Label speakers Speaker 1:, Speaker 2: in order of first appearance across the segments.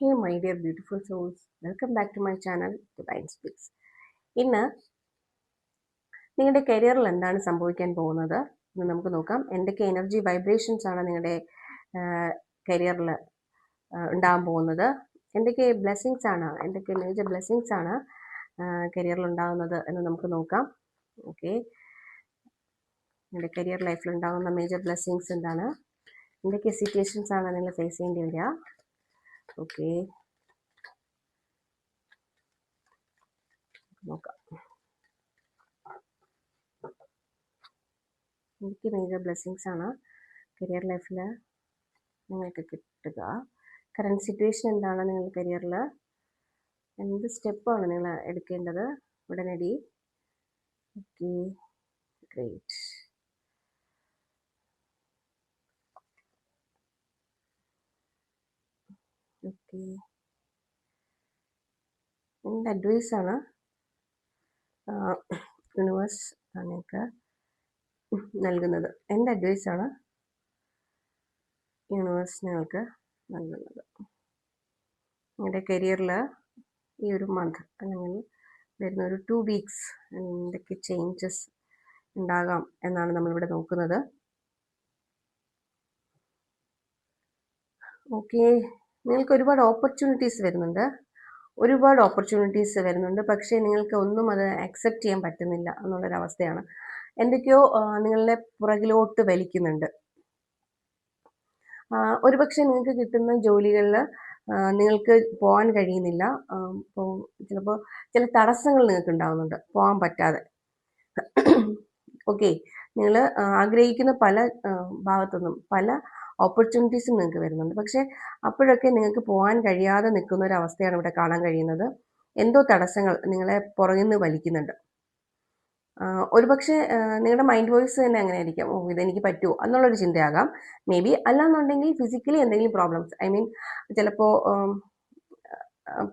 Speaker 1: Hey my dear beautiful souls welcome back to my channel Divine Speaks ഇന്ന് നിങ്ങളുടെ കരിയറിൽ എന്താണ് സംഭവിക്കാൻ പോകുന്നത് എന്ന് നമുക്ക് നോക്കാം. എന്തൊക്കെ എനർജി വൈബ്രേഷൻസ് ആണ് നിങ്ങളുടെ കരിയറിൽ ഉണ്ടാകാൻ പോകുന്നത്? എന്തൊക്കെ ബ്ലെസ്സിങ്സ് ആണ് എന്തൊക്കെ മേജർ ബ്ലെസ്സിങ്സ് ആണ് കരിയറിൽ ഉണ്ടാകുന്നത് എന്ന് നമുക്ക് നോക്കാം. ഓക്കെ നിങ്ങളുടെ കരിയർ ലൈഫിൽ ഉണ്ടാകുന്ന മേജർ ബ്ലെസ്സിങ്സ് എന്താണ്? എന്തൊക്കെ സിറ്റുവേഷൻസ് ആണ് നിങ്ങൾ ഫേസ് ചെയ്യേണ്ടി വരിക? ഓക്കെ നോക്കാം എനിക്ക് മേജർ ബ്ലെസ്സിങ്സ് ആണ്. കരിയർ ലൈഫിൽ നിങ്ങൾക്ക് കിട്ടുക. കറണ്ട് സിറ്റുവേഷൻ എന്താണ് നിങ്ങൾ കരിയറിൽ എന്ത് സ്റ്റെപ്പാണ് നിങ്ങൾ എടുക്കേണ്ടത്? ഉടനടി. Okay great okay. എന്റെ അഡ്വൈസാണ് യൂണിവേഴ്സ് നിങ്ങൾക്ക് നൽകുന്നത്. എന്റെ അഡ്വൈസാണ് യൂണിവേഴ്സ് നിങ്ങൾക്ക് നൽകുന്നത്. നിങ്ങളുടെ കരിയറിൽ ഈ ഒരു മന്ത് അല്ലെങ്കിൽ വരുന്ന ഒരു ടു വീക്സ് എന്തൊക്കെ ചേഞ്ചസ് ഉണ്ടാകാം എന്നാണ് നമ്മളിവിടെ നോക്കുന്നത്. ഓക്കെ. നിങ്ങൾക്ക് ഒരുപാട് ഓപ്പർച്യൂണിറ്റീസ് വരുന്നുണ്ട്. ഒരുപാട് ഓപ്പർച്യൂണിറ്റീസ് വരുന്നുണ്ട്. പക്ഷേ നിങ്ങൾക്ക് ഒന്നും അത് അക്സെപ്റ്റ് ചെയ്യാൻ പറ്റുന്നില്ല എന്നുള്ളൊരവസ്ഥയാണ് എന്തൊക്കെയോ നിങ്ങളുടെ പുറകിലോട്ട് വലിക്കുന്നുണ്ട്. ഒരുപക്ഷെ നിങ്ങൾക്ക് കിട്ടുന്ന ജോലികളിൽ നിങ്ങൾക്ക് പോകാൻ കഴിയുന്നില്ല. ഇപ്പോൾ ചിലപ്പോൾ ചില തടസ്സങ്ങൾ നിങ്ങൾക്ക് ഉണ്ടാകുന്നുണ്ട് പോകാൻ പറ്റാതെ. ഓക്കെ നിങ്ങൾ ആഗ്രഹിക്കുന്ന പല ഭാഗത്തുനിന്നും പല ഓപ്പർച്യൂണിറ്റീസും നിങ്ങൾക്ക് വരുന്നുണ്ട്. പക്ഷേ അപ്പോഴൊക്കെ നിങ്ങൾക്ക് പോകാൻ കഴിയാതെ നിൽക്കുന്ന ഒരു അവസ്ഥയാണ് ഇവിടെ കാണാൻ കഴിയുന്നത്. എന്തോ തടസ്സങ്ങൾ നിങ്ങളെ പുറകിൽ നിന്ന് വലിക്കുന്നുണ്ട് ഒരുപക്ഷെ നിങ്ങളുടെ മൈൻഡ് വോയിസ് തന്നെ അങ്ങനെ ആയിരിക്കാം ഓ ഇതെനിക്ക് പറ്റുമോ എന്നുള്ളൊരു ചിന്തയാകാം. മേ ബി അല്ലാന്നുണ്ടെങ്കിൽ ഫിസിക്കലി എന്തെങ്കിലും പ്രോബ്ലംസ് ഐ മീൻ ചിലപ്പോൾ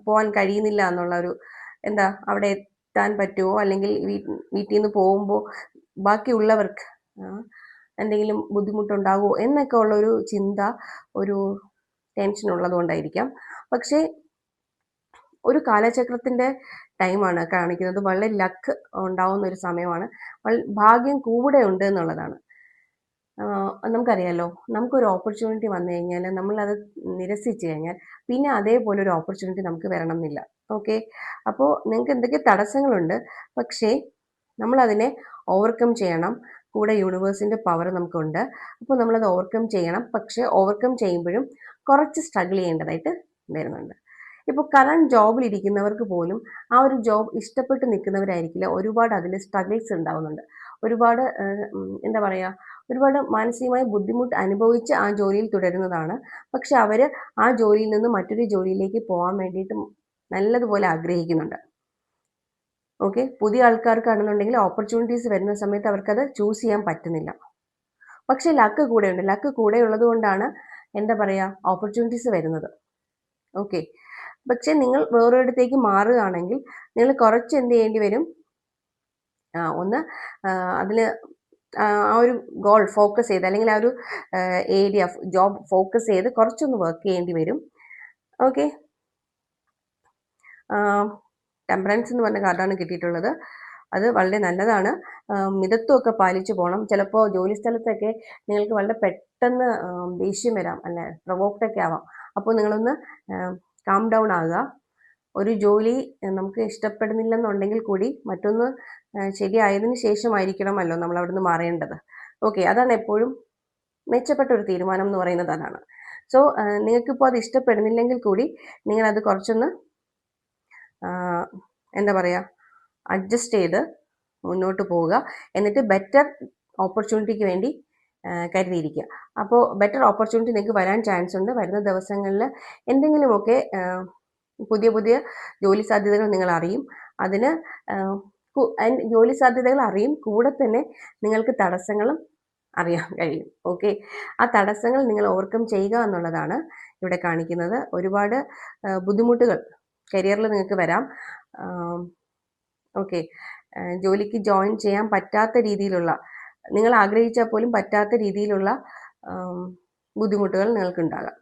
Speaker 1: പോകാൻ കഴിയുന്നില്ല എന്നുള്ള ഒരു എന്താ അവിടെ എത്താൻ പറ്റുമോ? അല്ലെങ്കിൽ വീട്ടിൽ നിന്ന് പോകുമ്പോൾ ബാക്കിയുള്ളവർക്ക് എന്തെങ്കിലും ബുദ്ധിമുട്ടുണ്ടാകുമോ എന്നൊക്കെ ഉള്ളൊരു ചിന്ത ഒരു ടെൻഷൻ ഉള്ളതുകൊണ്ടായിരിക്കാം. പക്ഷേ ഒരു കാലചക്രത്തിന്റെ ടൈമാണ് കാണിക്കുന്നത്. വളരെ ലക്ക് ഉണ്ടാവുന്ന ഒരു സമയമാണ്. ഭാഗ്യം കൂടെ ഉണ്ട് എന്നുള്ളതാണ്. നമുക്കറിയാലോ നമുക്കൊരു ഓപ്പർച്യൂണിറ്റി വന്നു കഴിഞ്ഞാൽ നമ്മളത് നിരസിച്ചു കഴിഞ്ഞാൽ പിന്നെ അതേപോലെ ഒരു ഓപ്പർച്യൂണിറ്റി നമുക്ക് വരണം എന്നില്ല ഓക്കെ അപ്പോൾ നിങ്ങൾക്ക് എന്തൊക്കെ തടസ്സങ്ങളുണ്ട്? പക്ഷേ നമ്മളതിനെ ഓവർകം ചെയ്യണം. കൂടെ യൂണിവേഴ്സിന്റെ പവർ നമുക്കുണ്ട്. അപ്പോൾ നമ്മളത് ഓവർകം ചെയ്യണം. പക്ഷേ ഓവർകം ചെയ്യുമ്പോഴും കുറച്ച് സ്ട്രഗിൾ ചെയ്യേണ്ടതായിട്ട് വരുന്നുണ്ട്. ഇപ്പോൾ കറണ്ട് ജോബിലിരിക്കുന്നവർക്ക് പോലും ആ ഒരു ജോബ് ഇഷ്ടപ്പെട്ട് നിൽക്കുന്നവരായിരിക്കില്ല. ഒരുപാട് അതിൽ സ്ട്രഗിൾസ് ഉണ്ടാവുന്നുണ്ട്. ഒരുപാട് എന്താ പറയുക ഒരുപാട് മാനസികമായ ബുദ്ധിമുട്ട് അനുഭവിച്ച് ആ ജോലിയിൽ തുടരുന്നതാണ്. പക്ഷെ അവർ ആ ജോലിയിൽ നിന്ന് മറ്റൊരു ജോലിയിലേക്ക് പോകാൻ വേണ്ടിയിട്ട് നല്ലതുപോലെ ആഗ്രഹിക്കുന്നുണ്ട്. ഓക്കെ പുതിയ ആൾക്കാർക്കാണെന്നുണ്ടെങ്കിൽ ഓപ്പർച്യൂണിറ്റീസ് വരുന്ന സമയത്ത് അവർക്കത് ചൂസ് ചെയ്യാൻ പറ്റുന്നില്ല. പക്ഷേ ലക്ക് കൂടെയുണ്ട്. ലക്ക് കൂടെ ഉള്ളത് കൊണ്ടാണ് എന്താ പറയുക ഓപ്പർച്യൂണിറ്റീസ് വരുന്നത്. ഓക്കെ പക്ഷേ നിങ്ങൾ വേറൊരിടത്തേക്ക് മാറുകയാണെങ്കിൽ നിങ്ങൾ കുറച്ച് എന്ത് ചെയ്യേണ്ടി വരും? ഒന്ന് അതിൽ ആ ഒരു ഗോൾ ഫോക്കസ് ചെയ്ത് അല്ലെങ്കിൽ ആ ഒരു ഏരിയ ജോബ് ഫോക്കസ് ചെയ്ത് കുറച്ചൊന്ന് വർക്ക് ചെയ്യേണ്ടി വരും. ഓക്കെ ടെമ്പറൻസ് എന്ന് പറഞ്ഞ കാർഡാണ് കിട്ടിയിട്ടുള്ളത്. അത് വളരെ നല്ലതാണ്. മിതത്വമൊക്കെ പാലിച്ചു പോകണം ചിലപ്പോൾ ജോലി സ്ഥലത്തൊക്കെ നിങ്ങൾക്ക് വളരെ പെട്ടെന്ന് ദേഷ്യം വരാം അല്ലെ? പ്രൊവോക്റ്റൊക്കെ ആവാം. അപ്പോൾ നിങ്ങളൊന്ന് കാം ഡൗൺ ആകുക ഒരു ജോലി നമുക്ക് ഇഷ്ടപ്പെടുന്നില്ലെന്നുണ്ടെങ്കിൽ കൂടി മറ്റൊന്ന് ശരിയായതിന് ശേഷമായിരിക്കണമല്ലോ നമ്മൾ അവിടുന്ന് മാറേണ്ടത്. ഓക്കെ അതാണ് എപ്പോഴും മെച്ചപ്പെട്ട ഒരു തീരുമാനം എന്ന് പറയുന്നത് അതാണ്. സോ നിങ്ങൾക്കിപ്പോൾ അത് ഇഷ്ടപ്പെടുന്നില്ലെങ്കിൽ കൂടി നിങ്ങളത് കുറച്ചൊന്ന് എന്താ പറയുക അഡ്ജസ്റ്റ് ചെയ്ത് മുന്നോട്ട് പോവുക. എന്നിട്ട് ബെറ്റർ ഓപ്പർച്യൂണിറ്റിക്ക് വേണ്ടി കരുതിയിരിക്കുക. അപ്പോൾ ബെറ്റർ ഓപ്പർച്യൂണിറ്റി നിങ്ങൾക്ക് വരാൻ ചാൻസ് ഉണ്ട്. വരുന്ന ദിവസങ്ങളിൽ എന്തെങ്കിലുമൊക്കെ പുതിയ പുതിയ ജോലി സാധ്യതകൾ നിങ്ങൾ അറിയും. അതിന് ജോലി സാധ്യതകൾ അറിയും. കൂടെ തന്നെ നിങ്ങൾക്ക് തടസ്സങ്ങളും അറിയാൻ കഴിയും. ഓക്കെ? ആ തടസ്സങ്ങൾ നിങ്ങൾ ഓവർകം ചെയ്യുക എന്നുള്ളതാണ് ഇവിടെ കാണിക്കുന്നത്. ഒരുപാട് ബുദ്ധിമുട്ടുകൾ കരിയറിൽ നിങ്ങൾക്ക് വരാം. ഓക്കെ ജോലിക്ക് ജോയിൻ ചെയ്യാൻ പറ്റാത്ത രീതിയിലുള്ള നിങ്ങൾ ആഗ്രഹിച്ചാൽ പോലും പറ്റാത്ത രീതിയിലുള്ള ബുദ്ധിമുട്ടുകൾ നിങ്ങൾക്കുണ്ടാകാം.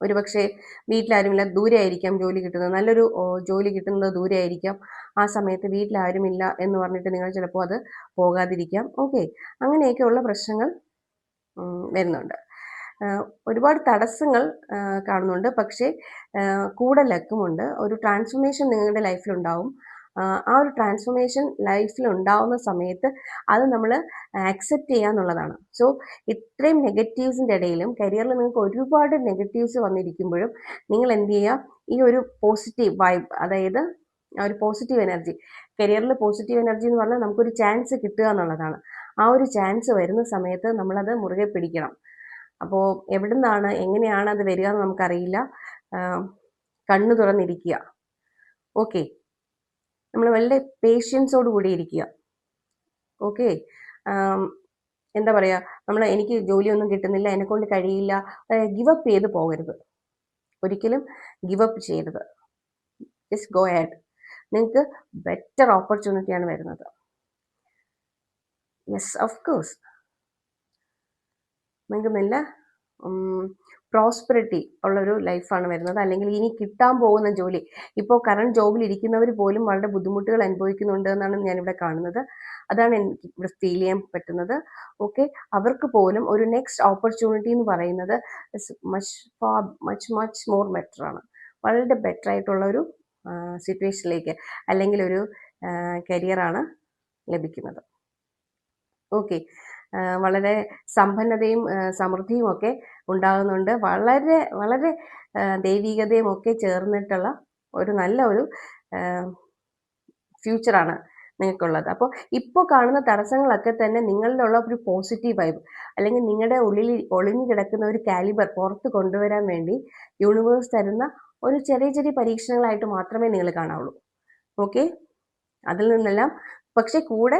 Speaker 1: ഒരുപക്ഷെ വീട്ടിലാരുമില്ല ദൂരെ ആയിരിക്കാം ജോലി കിട്ടുന്നത്. നല്ലൊരു ജോലി കിട്ടുന്നത് ദൂരെ ആയിരിക്കാം ആ സമയത്ത് വീട്ടിലാരുമില്ല എന്ന് പറഞ്ഞിട്ട് നിങ്ങൾ ചിലപ്പോൾ അത് പോകാതിരിക്കാം. ഓക്കെ അങ്ങനെയൊക്കെയുള്ള പ്രശ്നങ്ങൾ വരുന്നുണ്ട്. ഒരുപാട് തടസ്സങ്ങൾ കാണുന്നുണ്ട്. പക്ഷേ കൂടെ ലക്കുമുണ്ട്. ഒരു ട്രാൻസ്ഫോർമേഷൻ നിങ്ങളുടെ ലൈഫിലുണ്ടാവും. ആ ഒരു ട്രാൻസ്ഫോർമേഷൻ ലൈഫിൽ ഉണ്ടാവുന്ന സമയത്ത് അത് നമ്മൾ ആക്സെപ്റ്റ് ചെയ്യുക എന്നുള്ളതാണ് സോ ഇത്രയും നെഗറ്റീവ്സിന്റെ ഇടയിലും കരിയറിൽ നിങ്ങൾക്ക് ഒരുപാട് നെഗറ്റീവ്സ് വന്നിരിക്കുമ്പോഴും നിങ്ങൾ എന്ത് ചെയ്യുക? ഈ ഒരു പോസിറ്റീവ് വൈബ് അതായത് ആ ഒരു പോസിറ്റീവ് എനർജി കരിയറിൽ പോസിറ്റീവ് എനർജി എന്ന് പറഞ്ഞാൽ നമുക്കൊരു ചാൻസ് കിട്ടുക എന്നുള്ളതാണ്. ആ ഒരു ചാൻസ് വരുന്ന സമയത്ത് നമ്മളത് മുറുകെ പിടിക്കണം. അപ്പോൾ എവിടെ നിന്നാണ് എങ്ങനെയാണ് അത് വരിക എന്ന് നമുക്കറിയില്ല. കണ്ണു തുറന്നിരിക്കുക. ഓക്കെ. നമ്മൾ വളരെ പേഷ്യൻസോട് കൂടി ഇരിക്കുക. ഓക്കെ. എന്താ പറയുക നമ്മൾ എനിക്ക് ജോലിയൊന്നും കിട്ടുന്നില്ല എന്നെക്കൊണ്ട് കഴിയില്ല ഗിവ് അപ്പ് ചെയ്ത് പോകരുത്. ഒരിക്കലും ഗിവ് അപ്പ് ചെയ്യരുത്. ജസ്റ്റ് ഗോ ആഡ് നിങ്ങൾക്ക് ബെറ്റർ ഓപ്പർച്യൂണിറ്റിയാണ് വരുന്നത്. യെസ് ഓഫ് കോഴ്സ് നിങ്ങൾക്ക് നല്ല പ്രോസ്പെറിറ്റി ഉള്ളൊരു ലൈഫാണ് വരുന്നത്. അല്ലെങ്കിൽ ഇനി കിട്ടാൻ പോകുന്ന ജോലി. ഇപ്പോൾ കറണ്ട് ജോബിൽ ഇരിക്കുന്നവർ പോലും വളരെ ബുദ്ധിമുട്ടുകൾ അനുഭവിക്കുന്നുണ്ട് എന്നാണ് ഞാനിവിടെ കാണുന്നത്. അതാണ് എനിക്ക് ഇവിടെ ഫീൽ ചെയ്യാൻ പറ്റുന്നത്. ഓക്കെ അവർക്ക് പോലും ഒരു നെക്സ്റ്റ് ഓപ്പർച്യൂണിറ്റി എന്ന് പറയുന്നത് മച്ച് ഫാ മച്ച് മച്ച് മോർ ബെറ്റർ ആണ്. വളരെ ബെറ്റർ ആയിട്ടുള്ള ഒരു സിറ്റുവേഷനിലേക്ക് അല്ലെങ്കിൽ ഒരു കരിയറാണ് ലഭിക്കുന്നത്. ഓക്കെ വളരെ സമ്പന്നതയും സമൃദ്ധിയും ഒക്കെ ഉണ്ടാകുന്നുണ്ട്. വളരെ വളരെ ദൈവികതയും ഒക്കെ ചേർന്നിട്ടുള്ള ഒരു നല്ല ഒരു ഫ്യൂച്ചറാണ് നിങ്ങൾക്കുള്ളത്. അപ്പോൾ ഇപ്പോൾ കാണുന്ന തടസ്സങ്ങളൊക്കെ തന്നെ നിങ്ങളിലുള്ള ഒരു പോസിറ്റീവ് വൈബ് അല്ലെങ്കിൽ നിങ്ങളുടെ ഉള്ളിൽ ഒളിഞ്ഞു കിടക്കുന്ന ഒരു കാലിബർ പുറത്ത് കൊണ്ടുവരാൻ വേണ്ടി യൂണിവേഴ്സ് തരുന്ന ഒരു ചെറിയ ചെറിയ പരീക്ഷണങ്ങളായിട്ട് മാത്രമേ നിങ്ങൾ കാണാവുള്ളൂ. ഓക്കെ? അതിൽ നിന്നെല്ലാം പക്ഷെ കൂടെ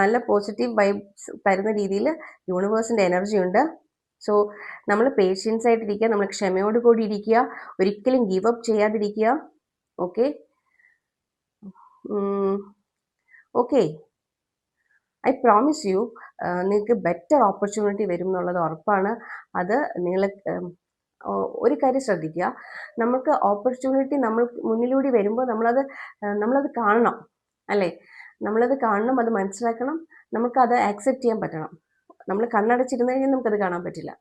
Speaker 1: നല്ല പോസിറ്റീവ് വൈബ്സ് തരുന്ന രീതിയിൽ യൂണിവേഴ്സിന്റെ എനർജി ഉണ്ട്. സോ നമ്മൾ പേഷ്യൻസ് ആയിട്ടിരിക്കുക നമ്മൾ ക്ഷമയോട് കൂടി ഇരിക്കുക ഒരിക്കലും ഗിവ് അപ്പ് ചെയ്യാതിരിക്കുക. Okay okay I promise you നിങ്ങൾക്ക് ബെറ്റർ ഓപ്പർച്യൂണിറ്റി വരും എന്നുള്ളത് ഉറപ്പാണ്. അത് നിങ്ങൾ ഒരു കാര്യം ശ്രദ്ധിക്കുക. നമുക്ക് ഓപ്പർച്യൂണിറ്റി നമ്മൾ മുന്നിലൂടെ വരുമ്പോൾ നമ്മളത് നമ്മളത് കാണണം. അല്ലേ? നമ്മളത് കാണണം അത് മനസ്സിലാക്കണം നമുക്കത് ആക്സെപ്റ്റ് ചെയ്യാൻ പറ്റണം. നമ്മൾ കണ്ണടച്ചിരുന്നു കഴിഞ്ഞാൽ നമുക്കത് കാണാൻ പറ്റില്ല.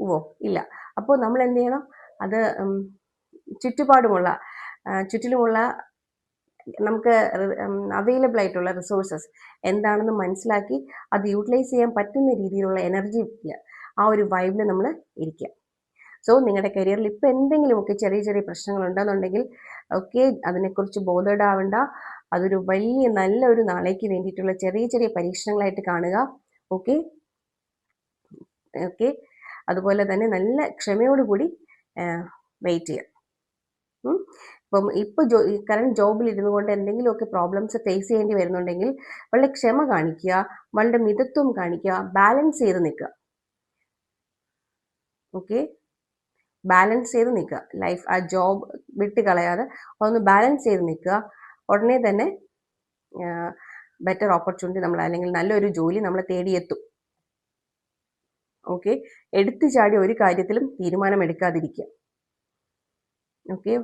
Speaker 1: ഓ ഇല്ല. അപ്പോൾ നമ്മൾ എന്ത് ചെയ്യണം? അത് ചുറ്റുപാടുമുള്ള ചുറ്റിലുമുള്ള നമുക്ക് അവൈലബിൾ ആയിട്ടുള്ള റിസോഴ്സസ് എന്താണെന്ന് മനസ്സിലാക്കി അത് യൂട്ടിലൈസ് ചെയ്യാൻ പറ്റുന്ന രീതിയിലുള്ള എനർജി ആ ഒരു വൈബിൽ നമ്മൾ ഇരിക്കുക. സോ നിങ്ങളുടെ കരിയറിൽ ഇപ്പോൾ എന്തെങ്കിലുമൊക്കെ ചെറിയ ചെറിയ പ്രശ്നങ്ങൾ ഉണ്ടെന്നുണ്ടെങ്കിൽ ഓക്കെ അതിനെക്കുറിച്ച് ബോധേഡാവണ്ട അതൊരു വലിയ നല്ല ഒരു നാളേക്ക് വേണ്ടിയിട്ടുള്ള ചെറിയ ചെറിയ പരീക്ഷണങ്ങളായിട്ട് കാണുക. ഓക്കെ? ഓക്കെ? അതുപോലെ തന്നെ നല്ല ക്ഷമയോടുകൂടി വെയിറ്റ് ചെയ്യുക. ഇപ്പം ഇപ്പോൾ ജോ കറണ്ട് ജോബിൽ ഇരുന്നു കൊണ്ട് എന്തെങ്കിലുമൊക്കെ പ്രോബ്ലംസ് ഫേസ് ചെയ്യേണ്ടി വരുന്നുണ്ടെങ്കിൽ വളരെ ക്ഷമ കാണിക്കുക വളരെ മിതത്വം കാണിക്കുക ബാലൻസ് ചെയ്ത് നിൽക്കുക. ഓക്കെ? ബാലൻസ് ചെയ്ത് നിൽക്കുക. ലൈഫ് ആ ജോബ് വിട്ട് കളയാതെ ഒന്ന് ബാലൻസ് ചെയ്ത് നിൽക്കുക. ഉടനെ തന്നെ ബെറ്റർ ഓപ്പർച്യൂണിറ്റി നമ്മൾ അല്ലെങ്കിൽ നല്ലൊരു ജോലി നമ്മൾ തേടിയെത്തും. ഓക്കെ എടുത്തു ചാടി ഒരു കാര്യത്തിലും തീരുമാനമെടുക്കാതിരിക്കുക. ഓക്കെ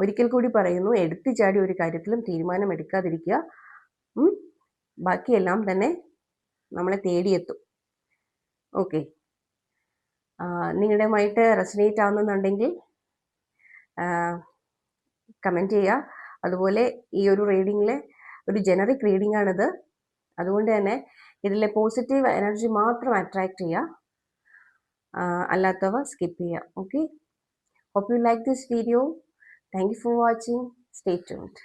Speaker 1: ഒരിക്കൽ കൂടി പറയുന്നു എടുത്തു ചാടി ഒരു കാര്യത്തിലും തീരുമാനമെടുക്കാതിരിക്കുക. ബാക്കിയെല്ലാം തന്നെ നമ്മളെ തേടിയെത്തും. ഓക്കെ നിങ്ങളുടെയുമായിട്ട് റെസനേറ്റ് ആവുന്നുണ്ടെങ്കിൽ കമന്റ് ചെയ്യുക. അതുപോലെ ഈ ഒരു റീഡിങ്ങിലെ ഒരു ജനറിക് റീഡിംഗ് ആണിത്. അതുകൊണ്ട് തന്നെ ഇതിലെ പോസിറ്റീവ് എനർജി മാത്രം അട്രാക്ട് ചെയ്യുക. അല്ലാത്തവ സ്കിപ്പ് ചെയ്യുക. Okay hope you like this video thank you for watching stay tuned